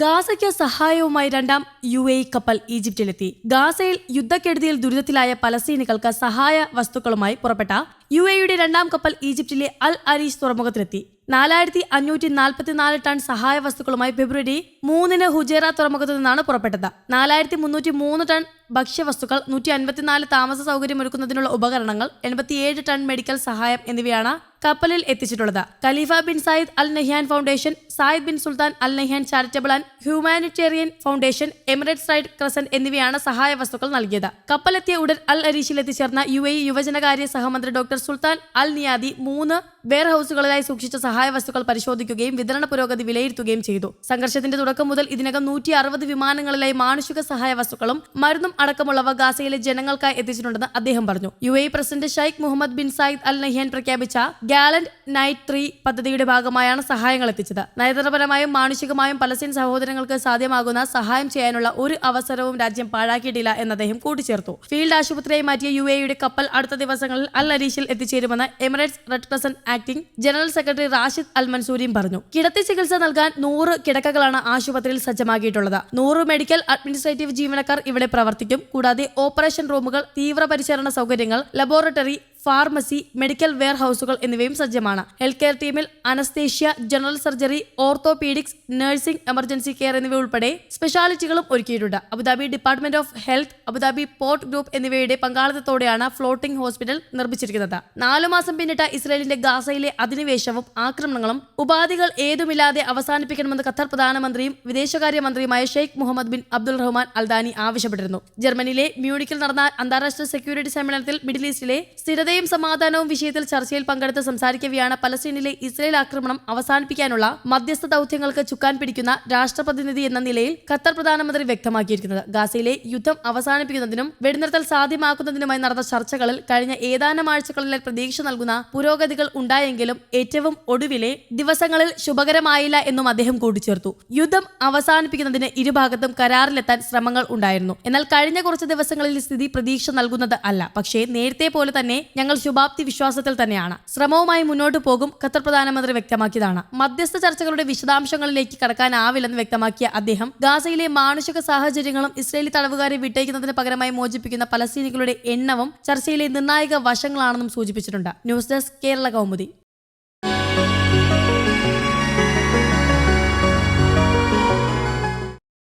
ഗാസയ്ക്ക് സഹായവുമായി രണ്ടാം U A കപ്പൽ ഈജിപ്തിലെത്തി. ഗാസയിൽ യുദ്ധക്കെടുതിയിൽ ദുരിതത്തിലായ പലസ്തീനികൾക്ക് സഹായ വസ്തുക്കളുമായി പുറപ്പെട്ട യു എയുടെ രണ്ടാം കപ്പൽ ഈജിപ്തിലെ അൽ അരീഷ് തുറമുഖത്തിലെത്തി. നാലായിരത്തി അഞ്ഞൂറ്റി നാൽപ്പത്തിനാല് ടൺ സഹായ വസ്തുക്കളുമായി ഫെബ്രുവരി മൂന്നിന് ഹുജേറ തുറമുഖത്തു നിന്നാണ് പുറപ്പെട്ടത്. നാലായിരത്തി മുന്നൂറ്റി മൂന്ന് ടൺ ഭക്ഷ്യവസ്തുക്കൾ നൂറ്റി അൻപത്തിനാല് താമസ സൗകര്യമൊരുക്കുന്നതിനുള്ള ഉപകരണങ്ങൾ എൺപത്തിയേഴ് ടൺ മെഡിക്കൽ സഹായം എന്നിവയാണ് കപ്പലിൽ എത്തിച്ചിട്ടുള്ളത്. Khalifa bin Zayed Al Nahyan Foundation Zayed bin Sultan Al Nahyan Charitable and Humanitarian Foundation Emirates Red Crescent എന്നിവയാണ് സഹായ വസ്തുക്കൾ നൽകിയത്. കപ്പലെത്തിയ ഉടൻ അൽ അരീഷിൽ എത്തിച്ചേർന്ന യു എ യുവജനകാര്യ സഹമന്ത്രി ഡോക്ടർ സുൽത്താൻ അൽ നിയാദി മൂന്ന് വെയർ ഹൌസുകളിലായി സൂക്ഷിച്ച സഹായ വസ്തുക്കൾ പരിശോധിക്കുകയും വിതരണ പുരോഗതി വിലയിരുത്തുകയും ചെയ്തു. സംഘർഷത്തിന്റെ തുടക്കം മുതൽ ഇതിനകം നൂറ്റി അറുപത് വിമാനങ്ങളിലായി മാനുഷിക സഹായ വസ്തുക്കളും മരുന്നും അടക്കമുള്ളവ ഗാസയിലെ ജനങ്ങൾക്കായി എത്തിച്ചിട്ടുണ്ടെന്ന് അദ്ദേഹം പറഞ്ഞു. U A president Sheikh Mohammed bin Zayed Al Nahyan പ്രഖ്യാപിച്ച ഗാലന്റ് നൈറ്റ് ത്രീ പദ്ധതിയുടെ ഭാഗമായാണ് സഹായങ്ങൾ എത്തിച്ചത്. നയതന്ത്രപരമായും മാനുഷികമായും പലസ്തീൻ സഹോദരങ്ങൾക്ക് സാധ്യമാകുന്ന സഹായം ചെയ്യാനുള്ള ഒരു അവസരവും രാജ്യം പാഴാക്കിയിട്ടില്ല എന്ന് അദ്ദേഹം കൂട്ടിച്ചേർത്തു. ഫീൽഡ് ആശുപത്രിയായി മാറ്റിയ യു എയുടെ കപ്പൽ അടുത്ത ദിവസങ്ങളിൽ അൽ അരീഷിൽ എത്തിച്ചേരുമെന്ന് Emirates Red Crescent acting general secretary Rashid അൽ മൻസൂരിയും പറഞ്ഞു. കിടത്തി ചികിത്സ നൽകാൻ നൂറ് കിടക്കകളാണ് ആശുപത്രിയിൽ സജ്ജമാക്കിയിട്ടുള്ളത്. നൂറ് മെഡിക്കൽ അഡ്മിനിസ്ട്രേറ്റീവ് ജീവനക്കാർ ഇവിടെ പ്രവർത്തിക്കും. കൂടാതെ ഓപ്പറേഷൻ റൂമുകൾ തീവ്രപരിചരണ സൗകര്യങ്ങൾ ലബോറട്ടറി ഫാർമസി മെഡിക്കൽ വെയർ ഹൗസുകൾ എന്നിവയും സജ്ജമാണ്. ഹെൽത്ത് കെയർ ടീമിൽ anaesthesia general surgery orthopaedics nursing emergency care എന്നിവ ഉൾപ്പെടെ സ്പെഷ്യാലിറ്റികളും ഒരുക്കിയിട്ടുണ്ട്. Abu Dhabi Department of Health Abu Dhabi Port Group എന്നിവയുടെ പങ്കാളിത്തത്തോടെയാണ് ഫ്ലോട്ടിംഗ് ഹോസ്പിറ്റൽ നിർമ്മിച്ചിരിക്കുന്നത്. നാലു മാസം പിന്നിട്ട ഇസ്രയേലിന്റെ ഗാസയിലെ അധിനിവേശവും ആക്രമണങ്ങളും ഉപാധികൾ ഏതുമില്ലാതെ അവസാനിപ്പിക്കണമെന്ന് ഖത്തർ പ്രധാനമന്ത്രിയും വിദേശകാര്യ മന്ത്രിയുമായ Sheikh Mohammed bin Abdul Rahman Al Thani ആവശ്യപ്പെട്ടിരുന്നു. ജർമ്മനിയിലെ മ്യൂണിക്കിൽ നടന്ന അന്താരാഷ്ട്ര സെക്യൂരിറ്റി സമ്മേളനത്തിൽ മിഡിൽ ഈസ്റ്റിലെ സ്ഥിരതയും സമാധാനവും വിഷയത്തിൽ ചർച്ചയിൽ പങ്കെടുത്ത് സംസാരിക്കവെയാണ് പലസ്തീനിലെ ഇസ്രയേൽ ആക്രമണം അവസാനിപ്പിക്കാനുള്ള മധ്യസ്ഥ ദൌത്യങ്ങൾക്ക് ചുക്കാൻ പിടിക്കുന്ന രാഷ്ട്രപ്രതിനിധി എന്ന നിലയിൽ ഖത്തർ പ്രധാനമന്ത്രി വ്യക്തമാക്കിയിരിക്കുന്നത്. ഗാസയിലെ യുദ്ധം അവസാനിപ്പിക്കുന്നതിനും വെടിനിർത്തൽ സാധ്യമാക്കുന്നതിനുമായി നടന്ന ചർച്ചകളിൽ കഴിഞ്ഞ ഏതാനും ആഴ്ചകളിലെ പ്രതീക്ഷ നൽകുന്ന പുരോഗതികൾ ഉണ്ടായെങ്കിലും ഏറ്റവും ഒടുവിലെ ദിവസങ്ങളിൽ ശുഭകരമായില്ല എന്നും അദ്ദേഹം കൂട്ടിച്ചേർത്തു. യുദ്ധം അവസാനിപ്പിക്കുന്നതിന് ഇരുഭാഗത്തും കരാറിലെത്താൻ ശ്രമങ്ങൾ ഉണ്ടായിരുന്നു. എന്നാൽ കഴിഞ്ഞ കുറച്ച് ദിവസങ്ങളിൽ സ്ഥിതി പ്രതീക്ഷ നൽകുന്നത് അല്ല. പക്ഷേ നേരത്തെ പോലെ തന്നെ ഞങ്ങൾ ശുഭാപ്തി വിശ്വാസത്തിൽ തന്നെയാണ്. ശ്രമവുമായി മുന്നോട്ട് പോകും ഖത്തർ പ്രധാനമന്ത്രി വ്യക്തമാക്കിയതാണ്. മധ്യസ്ഥ ചർച്ചകളുടെ വിശദാംശങ്ങളിലേക്ക് കടക്കാനാവില്ലെന്ന് വ്യക്തമാക്കിയ അദ്ദേഹം ഗാസയിലെ മാനുഷിക സാഹചര്യങ്ങളും ഇസ്രയേലി തടവുകാരെ വിട്ടയക്കുന്നതിന് പകരമായി മോചിപ്പിക്കുന്ന പലസ്തീനികളുടെ എണ്ണവും ചർച്ചയിലെ നിർണായക വശങ്ങളാണെന്നും സൂചിപ്പിച്ചിട്ടുണ്ട്. News desk Kerala Kaumudi.